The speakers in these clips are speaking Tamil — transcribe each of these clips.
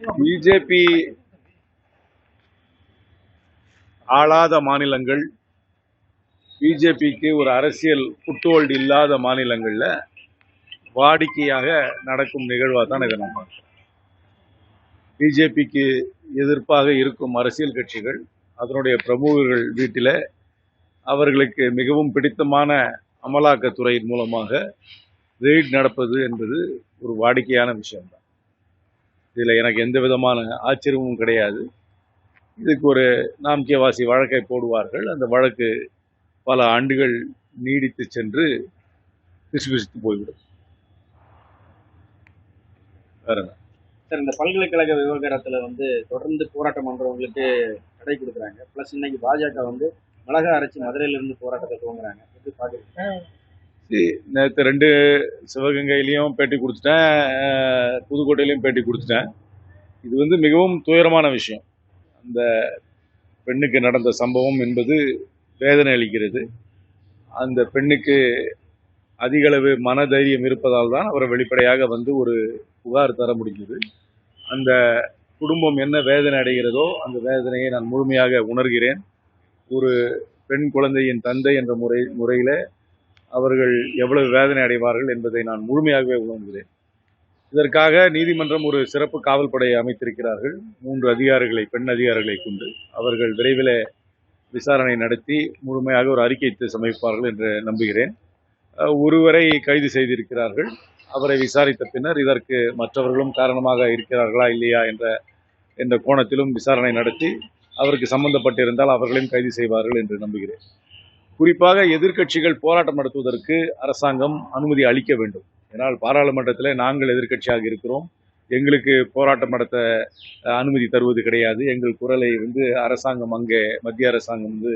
பிஜேபி ஆளாத மாநிலங்கள் பிஜேபிக்கு ஒரு அரசியல் புட்டுவோல்டு இல்லாத மாநிலங்களில் வாடிக்கையாக நடக்கும் நிகழ்வாக தான் இதை நம்ம பிஜேபிக்கு எதிர்ப்பாக இருக்கும் அரசியல் கட்சிகள் அதனுடைய பிரமுகர்கள் வீட்டில் அவர்களுக்கு மிகவும் பிடித்தமான அமலாக்கத்துறையின் மூலமாக ரெய்ட் நடப்பது என்பது ஒரு வாடிக்கையான விஷயம்தான். இதில் எனக்கு எந்த விதமான ஆச்சரியமும் கிடையாது. இதுக்கு ஒரு நாம்கியவாசி வழக்கை போடுவார்கள். அந்த வழக்கு பல ஆண்டுகள் நீடித்து சென்று பிசுபிசுத்து போய்விடும். வேற சார் இந்த பல்கலைக்கழக விவகாரத்தில் வந்து தொடர்ந்து போராட்டம் பண்ணுறவங்களுக்கு தடை கொடுக்குறாங்க. பிளஸ் இன்னைக்கு பாஜக வந்து மிளகா அரைச்சி மதுரையிலிருந்து போராட்டத்தை துவங்குறாங்க. எப்படி நேற்று ரெண்டு சிவகங்கையிலையும் பேட்டி கொடுத்துட்டேன். புதுக்கோட்டையிலையும் பேட்டி கொடுத்துட்டேன். இது வந்து மிகவும் துயரமான விஷயம். அந்த பெண்ணுக்கு நடந்த சம்பவம் என்பது வேதனை அளிக்கிறது. அந்த பெண்ணுக்கு அதிகளவு மனதைரியம் இருப்பதால் தான் அவரை வெளிப்படையாக வந்து ஒரு புகார் தர முடிஞ்சது. அந்த குடும்பம் என்ன வேதனை அடைகிறதோ அந்த வேதனையை நான் முழுமையாக உணர்கிறேன். ஒரு பெண் குழந்தையின் தந்தை என்ற முறை முறையில் அவர்கள் எவ்வளவு வேதனை அடைவார்கள் என்பதை நான் முழுமையாகவே உணர்கிறேன். இதற்காக நீதிமன்றம் ஒரு சிறப்பு காவல் படையை அமைத்திருக்கிறார்கள். மூன்று அதிகாரிகளை பெண் அதிகாரிகளை கொண்டு அவர்கள் விரைவில் விசாரணை நடத்தி முழுமையாக ஒரு அறிக்கை சமைப்பார்கள் என்று நம்புகிறேன். ஒருவரை கைது செய்திருக்கிறார்கள். அவரை விசாரித்த பின்னர் இதற்கு மற்றவர்களும் காரணமாக இருக்கிறார்களா இல்லையா என்ற என்ற கோணத்திலும் விசாரணை நடத்தி அவருக்கு சம்பந்தப்பட்டிருந்தால் அவர்களையும் கைது செய்வார்கள் என்று நம்புகிறேன். குறிப்பாக எதிர்க்கட்சிகள் போராட்டம் நடத்துவதற்கு அரசாங்கம் அனுமதி அளிக்க வேண்டும். ஏன்னால் பாராளுமன்றத்தில் நாங்கள் எதிர்க்கட்சியாக இருக்கிறோம். எங்களுக்கு போராட்டம் நடத்த அனுமதி தருவது கிடையாது. எங்கள் குரலை வந்து அரசாங்கம் அங்கே மத்திய அரசாங்கம் வந்து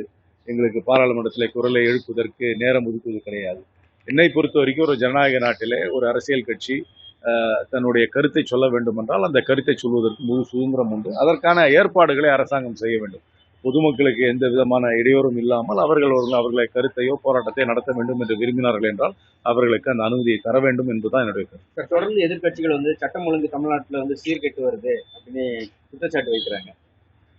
எங்களுக்கு பாராளுமன்றத்தில் குரலை எழுப்புவதற்கு நேரம் ஒதுக்குவது கிடையாது. என்னை பொறுத்த வரைக்கும் ஒரு ஜனநாயக நாட்டிலே ஒரு அரசியல் கட்சி தன்னுடைய கருத்தை சொல்ல வேண்டும் என்றால் அந்த கருத்தை சொல்வதற்கு முழு சுதந்திரம் உண்டு. அதற்கான ஏற்பாடுகளை அரசாங்கம் செய்ய வேண்டும். பொதுமக்களுக்கு எந்த விதமான இடையூறும் இல்லாமல் அவர்கள் ஒரு அவர்களை கருத்தையோ போராட்டத்தை நடத்த வேண்டும் என்று விரும்பினார்கள் என்றால் அவர்களுக்கு அந்த அனுமதியை தர வேண்டும் என்பதுதான் என்னுடைய கருத்து. தொடர்ந்து எதிர்க்கட்சிகள் வந்து சட்டம் ஒழுங்கு தமிழ்நாட்டுல வந்து சீர்கெட்டு வருது அப்படின்னு குற்றச்சாட்டு வைக்கிறாங்க.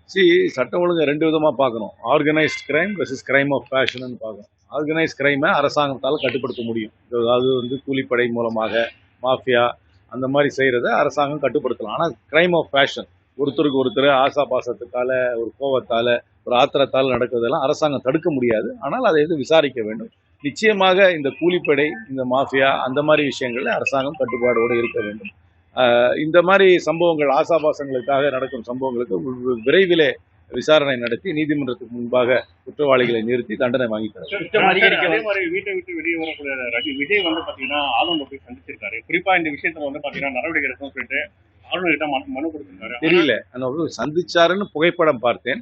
சி சட்டம் ஒழுங்கை ரெண்டு விதமாக பார்க்கணும். Organised crime versus crime of fashion பார்க்கணும். ஆர்கனைஸ்ட் கிரைமை அரசாங்கத்தால் கட்டுப்படுத்த முடியும். அதாவது வந்து கூலிப்படை மூலமாக மாஃபியா அந்த மாதிரி செய்கிறத அரசாங்கம் கட்டுப்படுத்தலாம். ஆனால் கிரைம் ஆஃப் ஃபேஷன் ஒருத்தருக்கு ஒருத்தர் ஆசா பாசத்துக்கால ஒரு கோவத்தால் ஒரு ஆத்திரத்தால் நடக்கிறதெல்லாம் அரசாங்கம் தடுக்க முடியாது. ஆனால் அதை வந்து விசாரிக்க வேண்டும். நிச்சயமாக இந்த கூலிப்படை இந்த மாஃபியா அந்த மாதிரி விஷயங்களில் அரசாங்கம் கட்டுப்பாடோடு இருக்க வேண்டும். ஆஹ் இந்த மாதிரி சம்பவங்கள் ஆசாபாசங்களுக்காக நடக்கும் சம்பவங்களுக்கு விரைவிலே விசாரணை நடத்தி நீதிமன்றத்துக்கு முன்பாக குற்றவாளிகளை நிறுத்தி தண்டனை வாங்கி வீட்டை விட்டு வெளியே வரக்கூடிய விஜய் வந்து பாத்தீங்கன்னா ஆளுநர் போய் சந்திச்சிருக்காரு குறிப்பா இந்த விஷயத்துல வந்து பாத்தீங்கன்னா நடவடிக்கை எடுக்கணும்னு சொல்லிட்டு ஆளுநர்கிட்ட மனு மனு கொடுத்திருக்காரு தெரியல. அந்த சந்திச்சாருன்னு புகைப்படம் பார்த்தேன்.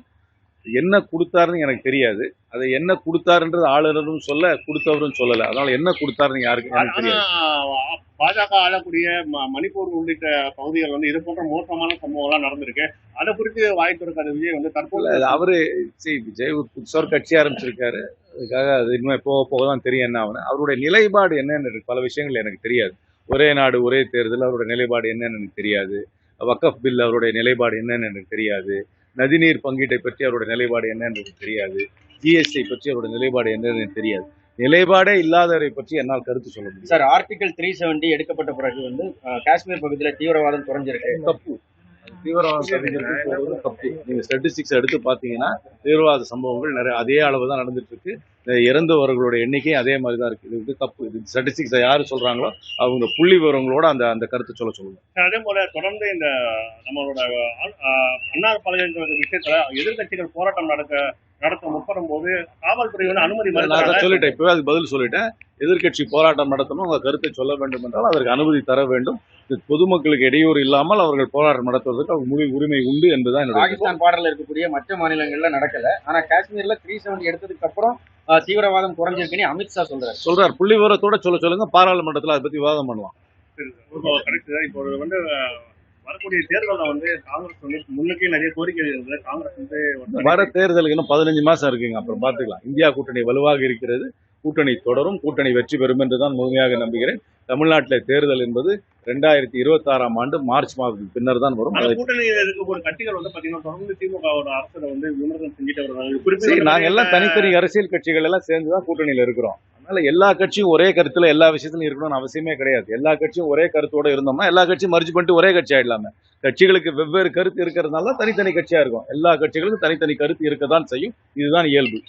என்ன கொடுத்தாருன்னு எனக்கு தெரியாது. அதை என்ன கொடுத்தாருன்றது ஆளுநரும் சொல்ல கொடுத்தவரும் சொல்லல. அதனால என்ன கொடுத்தாருன்னு யாருக்கு தெரியாது. பாஜக ஆளக்கூடிய மணிப்பூர் உள்ளிட்ட பகுதிகள் வந்து இது போன்ற மோசமான சம்பவம் எல்லாம் நடந்திருக்கு. அதை குறித்து வாய் திறக்காத விஜய் வந்து தற்போது அவரு சரி விஜய் ஒரு புதுசா ஒரு கட்சி ஆரம்பிச்சிருக்காரு. அதுக்காக அது இன்னும் போக போக தான் தெரியும் என்ன ஆகுன்னு அவருடைய நிலைப்பாடு என்னன்னு இருக்கு பல விஷயங்கள் எனக்கு தெரியாது. ஒரே நாடு ஒரே தேர்தல் அவருடைய நிலைப்பாடு என்னன்னு எனக்கு தெரியாது. வக்கஃப் பில் அவருடைய நிலைப்பாடு என்னன்னு எனக்கு தெரியாது. நதிநீர் பங்கீட்டை பற்றி அவருடைய நிலைப்பாடு என்னன்னு எனக்கு தெரியாது. ஜிஎஸ்டி பற்றி அவருடைய நிலைப்பாடு என்னன்னு எனக்கு தெரியாது. நிலைப்பாடே இல்லாதவரை பற்றி என்னால் கருத்து சொல்ல முடியும் சார் ஆர்டிகல் த்ரீ செவன்டி எடுக்கப்பட்ட பிறகு வந்து காஷ்மீர் பகுதியில் தீவிரவாதம் குறைஞ்சிருக்கு. தப்பு. தீவிரவாத சம்பவங்களுக்கு தப்பு. ஸ்டாட்டிஸ்டிக்ஸ் எடுத்து பார்த்தீங்கன்னா தீவிரவாத சம்பவங்கள் நிறைய அதே அளவு தான் நடந்துட்டு இருக்கு இறந்தவர்களுடைய எண்ணிக்கை அதே மாதிரி தான் இருக்கு. இது வந்து தப்பு. இது ஸ்டாட்டிஸ்டிக்ஸ் யார் சொல்றாங்களோ அவங்க புள்ளி விவரங்களோட அந்த அந்த கருத்தை சொல்ல சொல்லுங்க. அதே போல தொடர்ந்து இந்த நம்மளோட அண்ணா பல்கலைக்கழக விஷயத்துல எதிர்க்கட்சிகள் போராட்டம் நடக்க நடத்த முற்படும் போது காவல்துறை வந்து அனுமதி நான் அதை சொல்லிட்டேன். இப்பவே அதுக்கு பதில் சொல்லிட்டேன். எதிர்க்கட்சி போராட்டம் நடத்தணும். அவங்க கருத்தை சொல்ல வேண்டும் என்றால் அதற்கு அனுமதி தர வேண்டும். இது பொதுமக்களுக்கு இடையூறு இல்லாமல் அவர்கள் போராட்டம் நடத்துவதற்கு அவங்க முழு உரிமை உண்டு என்பதுதான் என்னுடைய கருத்து. பாகிஸ்தான் பார்டர்ல இருக்கக்கூடிய மற்ற மாநிலங்கள்ல நடக்கல. ஆனா காஷ்மீர்ல த்ரீ செவன்டி எடுத்ததுக்கு அப்புறம் தீவிரவாதம் குறைஞ்சிருக்குன்னு அமித்ஷா சொல்றாரு. சொல்றார். புள்ளி விவரத்தோட சொல்ல சொல்லுங்க. பாராளுமன்றத்தில் அதை பத்தி விவாதம் பண்ணலாம். இப்போ கரெக்ட் இப்போ ஒரு வந்து வரக்கூடிய தேர்தலில் வந்து காங்கிரஸ் வந்து முன்னுக்கே நிறைய கோரிக்கை இருந்தது காங்கிரஸ் வந்து வர தேர்தலுக்கு இன்னும் பதினஞ்சு மாசம் இருக்குங்க. அப்புறம் பாத்துக்கலாம் இந்தியா கூட்டணி வலுவாக இருக்கிறது. கூட்டணி தொடரும் கூட்டணி வெற்றி பெறும் என்று தான் முழுமையாக நம்புகிறேன். தமிழ்நாட்டில் தேர்தல் என்பது ரெண்டாயிரத்தி இருபத்தாறாம் ஆண்டு மார்ச் மாதத்துக்கு பின்னர் தான் வரும். ஆனா அதை கூட்டணியில் இருக்க ஒரு கட்சிகள் வந்து பாத்தீங்கன்னா தொடர்ந்து திமுகவோட அரசை வந்து விமர்சனம் செஞ்சுட்டு வருவாங்க சரி குறிப்பிட்ட நாங்க எல்லாம் தனித்தனி அரசியல் கட்சிகள் எல்லாம் சேர்ந்து தான் கூட்டணியில இருக்கிறோம். அதனால எல்லா கட்சியும் ஒரே கருத்துல எல்லா விஷயத்திலும் இருக்கணும்னு அவசியமே கிடையாது. எல்லா கட்சியும் ஒரே கருத்தோட இருந்தோம்னா எல்லா கட்சியும் மர்ஜ் பண்ணிட்டு ஒரே கட்சி ஆயிடலாமே. கட்சிகளுக்கு வெவ்வேறு கருத்து இருக்கிறதுனால தனித்தனி கட்சியா இருக்கும். எல்லா கட்சிகளுக்கும் தனித்தனி கருத்து இருக்க தான் செய்யும். இதுதான் இயல்பு.